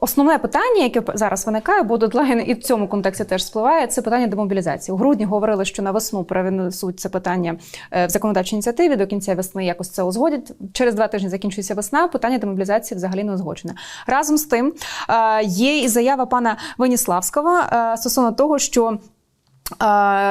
Основне питання, яке зараз виникає, бо дедлайн і в цьому контексті теж спливає, це питання демобілізації. У грудні говорили, що на весну перенесуть це питання е, в законодавчій ініціативі. До кінця весни якось це узгодять. Через два тижні закінчується весна. Питання демобілізації взагалі не узгоджене. Разом з тим е, є і заява пана Веніславського е, стосовно того, що.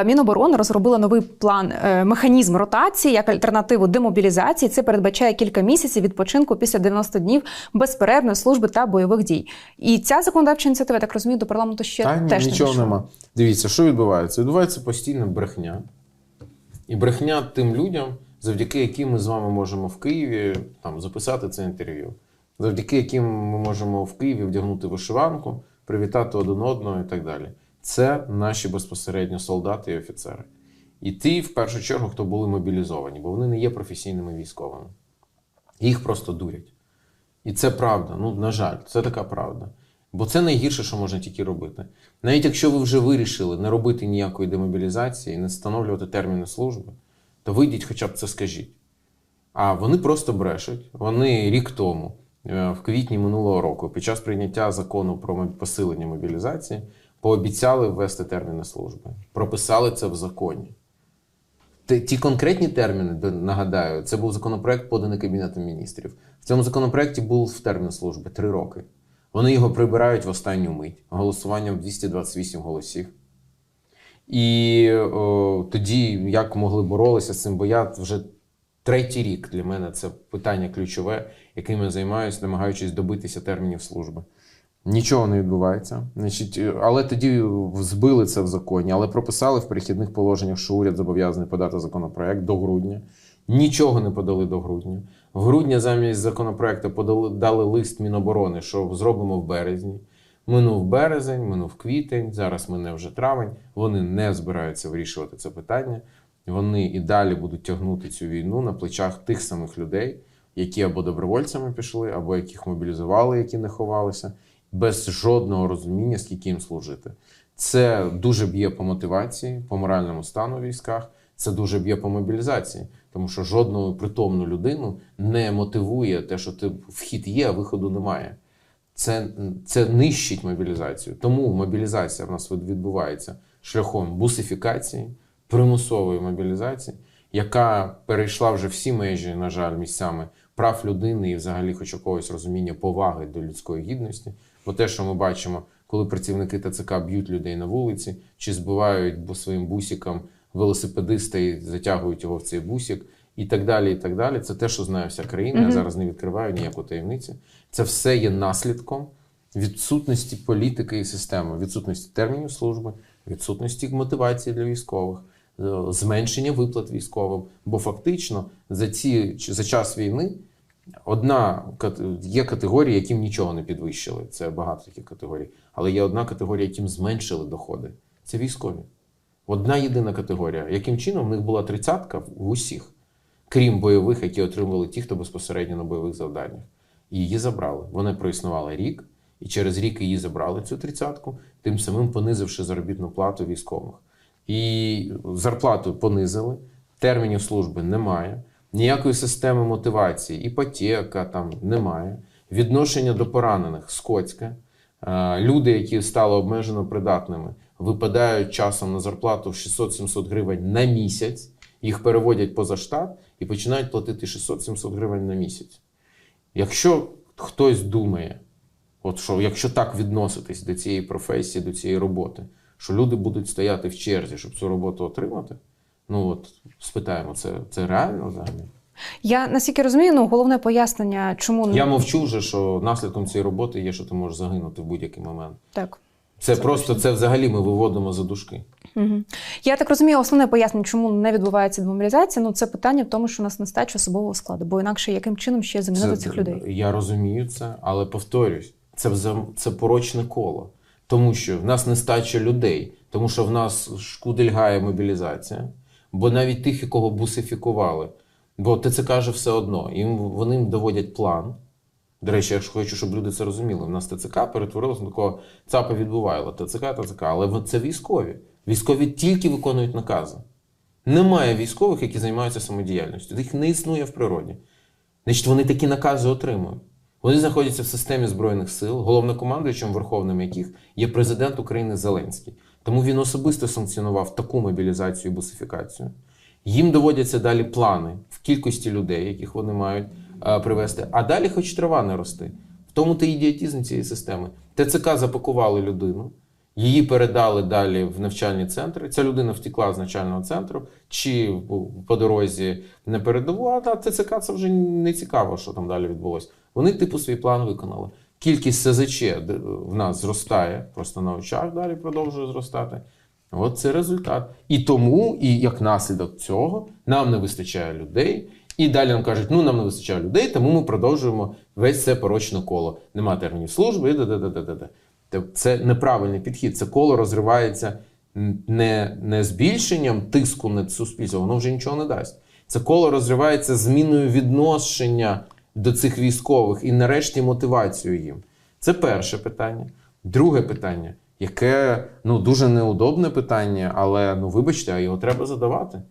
Міноборони розробила новий план е, механізм ротації як альтернативу демобілізації. Це передбачає кілька місяців відпочинку після 90 днів безперервної служби та бойових дій. І ця законодавча ініціатива, я так розумію, до парламенту ще Та ні, теж не нічого дійшла. нема. Дивіться, що відбувається? Відбувається постійна брехня. І брехня тим людям, завдяки яким ми з вами можемо в Києві там, записати це інтерв'ю, завдяки яким ми можемо в Києві вдягнути вишиванку, привітати один одного і так далі. Це наші безпосередньо солдати і офіцери. І ті, в першу чергу, хто були мобілізовані, бо вони не є професійними військовими. Їх просто дурять. І це правда. Ну, на жаль, це така правда. Бо це найгірше, що можна тільки робити. Навіть якщо ви вже вирішили не робити ніякої демобілізації, не встановлювати терміни служби, то вийдіть хоча б це скажіть. А вони просто брешуть. Вони рік тому, е, в квітні минулого року, під час прийняття закону про посилення мобілізації, пообіцяли ввести терміни служби, прописали це в законі. Ті- конкретні терміни, нагадаю, це був законопроект, поданий Кабінетом міністрів. В цьому законопроекті був термін служби три роки. Вони його прибирають в останню мить голосуванням 228 голосів. І о, тоді як могли боролися з цим, бо я вже третій рік для мене це питання ключове, яким я займаюся, намагаючись добитися термінів служби. Нічого не відбувається. Значить, е, але тоді збили це в законі, але прописали в перехідних положеннях, що уряд зобов'язаний подати законопроект до грудня. Нічого не подали до грудня. В грудня замість законопроекту подали дали лист Міноборони, що зробимо в березні. Минув березень, минув квітень, зараз мине вже травень. Вони не збираються вирішувати це питання. Вони і далі будуть тягнути цю війну на плечах тих самих людей, які або добровольцями пішли, або яких мобілізували, які не ховалися, без жодного розуміння, скільки їм служити. Це дуже б'є по мотивації, по моральному стану в військах. Це дуже б'є по мобілізації, тому що жодну притомну людину не мотивує те, що ти вхід є, а виходу немає. Це, це нищить мобілізацію. Тому мобілізація в нас відбувається шляхом бусифікації, примусової мобілізації, яка перейшла вже всі межі, на жаль, місцями прав людини і взагалі хоч якогось розуміння поваги до людської гідності. Бо те, що ми бачимо, коли працівники ТЦК б'ють людей на вулиці, чи збивають бу- своїм бусиком велосипедиста і затягують його в цей бусик, і так далі. І так далі. Це те, що знає вся країна. Я зараз не відкриваю ніяку таємницю. Це все є наслідком відсутності політики і системи, відсутності термінів служби, відсутності мотивації для військових, е, зменшення виплат військовим. Бо фактично за ці за час війни одна є категорії, яким нічого не підвищили. Це багато таких категорій. Але є одна категорія, яким зменшили доходи. Це військові. Одна єдина категорія. Яким чином в них була тридцятка в усіх, крім бойових, які отримували ті, хто безпосередньо на бойових завданнях. Її забрали. Вона проіснувала рік, і через рік її забрали цю тридцятку, тим самим понизивши заробітну плату військових. І зарплату понизили, термінів служби немає, ніякої системи мотивації, іпотека там немає, відношення до поранених скотське. Е, Люди, які стали обмежено придатними, випадають часом на зарплату в 600-700 гривень на місяць, їх переводять поза штат і починають платити 600-700 гривень на місяць. Якщо хтось думає, от що якщо так відноситись до цієї професії, до цієї роботи, що люди будуть стояти в черзі, щоб цю роботу отримати, ну от спитаємо, це, це реально взагалі? Я наскільки розумію, ну головне пояснення, чому Я мовчу вже, що наслідком цієї роботи є, що ти можеш загинути в будь-який момент. так. Це, Це просто це взагалі ми виводимо за дужки. Угу. Я так розумію, основне пояснення, чому не відбувається демобілізація, ну це питання в тому, що у нас нестача особового складу, бо інакше яким чином ще замінити цих людей? Я розумію це, але повторюсь, це, це порочне коло. Тому що в нас нестача людей, тому що в нас шкудельгає мобілізація, бо навіть тих, якого бусифікували, бо ТЦК же все одно, їм вони доводять план. До речі, я ж хочу, щоб люди це розуміли. У нас ТЦК перетворилося на такого ЦАПа відбувайло. ТЦК, ТЦК, але це військові. Військові тільки виконують накази. Немає військових, які займаються самодіяльністю. Їх не існує в природі. Значить, вони такі накази отримують. Вони знаходяться в системі Збройних сил, головнокомандуючим верховним яких є президент України Зеленський. Тому він особисто санкціонував таку мобілізацію і бусифікацію. Їм доводяться далі плани в кількості людей, яких вони мають е, привести. А далі хоч трава не рости. В тому то ідіотізм цієї системи. ТЦК запакували людину, її передали далі в навчальні центри. Ця людина втекла з навчального центру чи по дорозі на передову, а на ТЦК це вже не цікаво, що там далі відбулося. Вони, типу, свій план виконали. Кількість СЗЧ в нас зростає, просто на очах далі продовжує зростати. От це результат. І тому, і як наслідок цього, нам не вистачає людей. І далі нам кажуть, ну нам не вистачає людей, тому ми продовжуємо весь це порочне коло. Нема термінів служби, і да-да-да-да-да. Це неправильний підхід. Це коло розривається не, не збільшенням тиску на суспільство, воно вже нічого не дасть. Це коло розривається зміною відношення до цих військових і нарешті мотивацією їм. Це перше питання. Друге питання, яке ну, дуже неудобне питання, але ну, вибачте, а його треба задавати.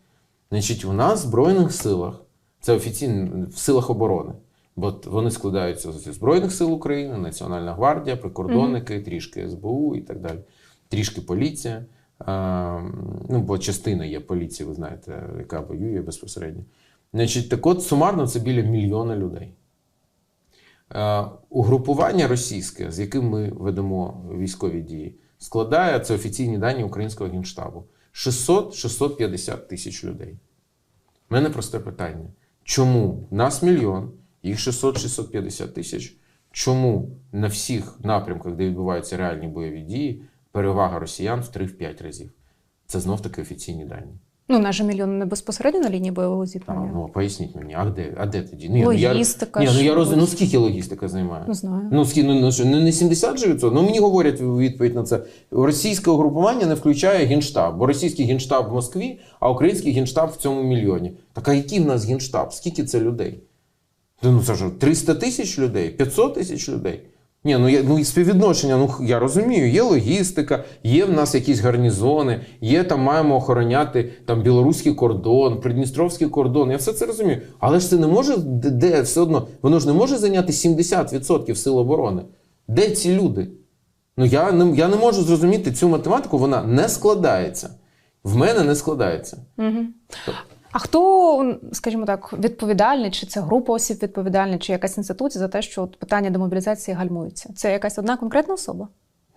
Значить, у нас в Збройних силах, це офіційно в силах оборони, бо вони складаються зі Збройних сил України, Національна гвардія, прикордонники, трішки СБУ і так далі, трішки поліція. А, ну, бо частина є поліції, ви знаєте, яка воює безпосередньо. Значить, так от сумарно це біля мільйона людей. Е, Угрупування російське, з яким ми ведемо військові дії, складає це офіційні дані українського генштабу 600-650 тисяч людей. У мене просте питання: чому нас мільйон, їх 600-650 тисяч? Чому на всіх напрямках, де відбуваються реальні бойові дії, перевага росіян в 3-5 разів? Це знов таки офіційні дані. Ну, наш мільйон не безпосередньо на лінії бойового А, зіткнення. ну поясніть мені, а де, а де тоді? Ні, ну, я- Ні, ну я розумію, ну скільки логістика займає? Не знаю. Ну, скі- ну, ну, що, ну не 70 же відсотків? Ну мені говорять відповідь на це. Російське угрупування не включає генштаб, бо російський генштаб в Москві, а український генштаб в цьому мільйоні. Так а який в нас генштаб? Скільки це людей? Ну це ж 300 тисяч людей, 500 тисяч людей. Ні, ну, я, ну і співвідношення, ну я розумію, є логістика, є в нас якісь гарнізони, є там маємо охороняти там білоруський кордон, придністровський кордон. Я все це розумію. Але ж це не може де, де все одно, воно ж не може зайняти 70% сил оборони. Де ці люди? Ну я не, я не можу зрозуміти цю математику, вона не складається. В мене не складається. Угу. А хто, скажімо так, відповідальний, чи це група осіб відповідальна, чи якась інституція за те, що от питання демобілізації гальмуються? Це якась одна конкретна особа?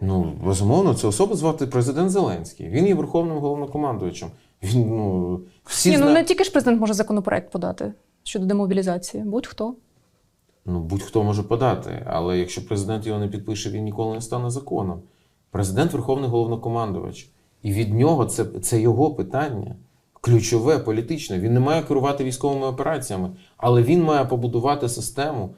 Ну, безумовно, цю особу звати президент Зеленський. Він є верховним головнокомандуючим. Він, ну, всі Ні, ну не тільки ж президент може законопроект подати щодо демобілізації, будь-хто. Ну, будь-хто може подати, але якщо президент його не підпише, він ніколи не стане законом. Президент верховний головнокомандувач. І від нього це, це його питання. Ключове, політичне. Він не має керувати військовими операціями, але він має побудувати систему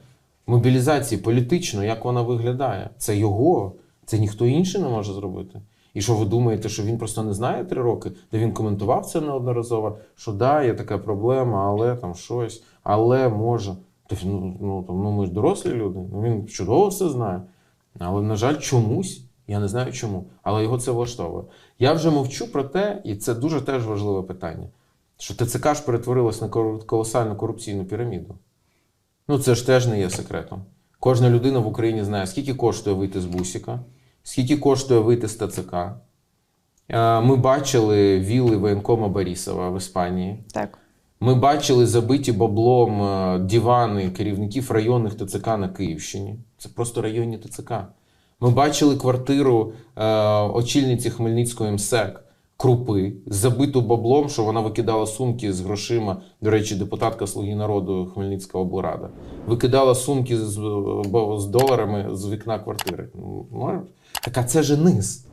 мобілізації політично, як вона виглядає. Це його, це ніхто інший не може зробити. І що ви думаєте, що він просто не знає три роки, де він коментував це неодноразово, що да, є така проблема, але там щось, але може. Тобто, ну, ну, там, ну ми ж дорослі люди, ну він чудово все знає. Але, на жаль, чомусь, я не знаю чому, але його це влаштовує. Я вже мовчу про те, і це дуже теж важливе питання, що ТЦК ж перетворилось на колосальну корупційну піраміду. Ну, це ж теж не є секретом. Кожна людина в Україні знає, скільки коштує вийти з бусіка, скільки коштує вийти з ТЦК. Е, Ми бачили віли воєнкома Борисова в Іспанії. Так. Ми бачили забиті баблом е, дивани керівників районних ТЦК на Київщині. Це просто районні ТЦК. Ми бачили квартиру е, очільниці Хмельницького МСЕК Крупи, забиту баблом, що вона викидала сумки з грошима. До речі, депутатка Слуги народу Хмельницька облрада. Викидала сумки з, з доларами з вікна квартири. Ну, ну, Так а це ж низ.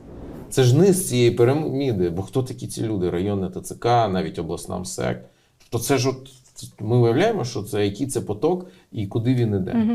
Це ж низ цієї піраміди. Бо хто такі ці люди? Районне ТЦК, навіть обласна МСЕК. То це ж от ми виявляємо, що це який це поток і куди він іде.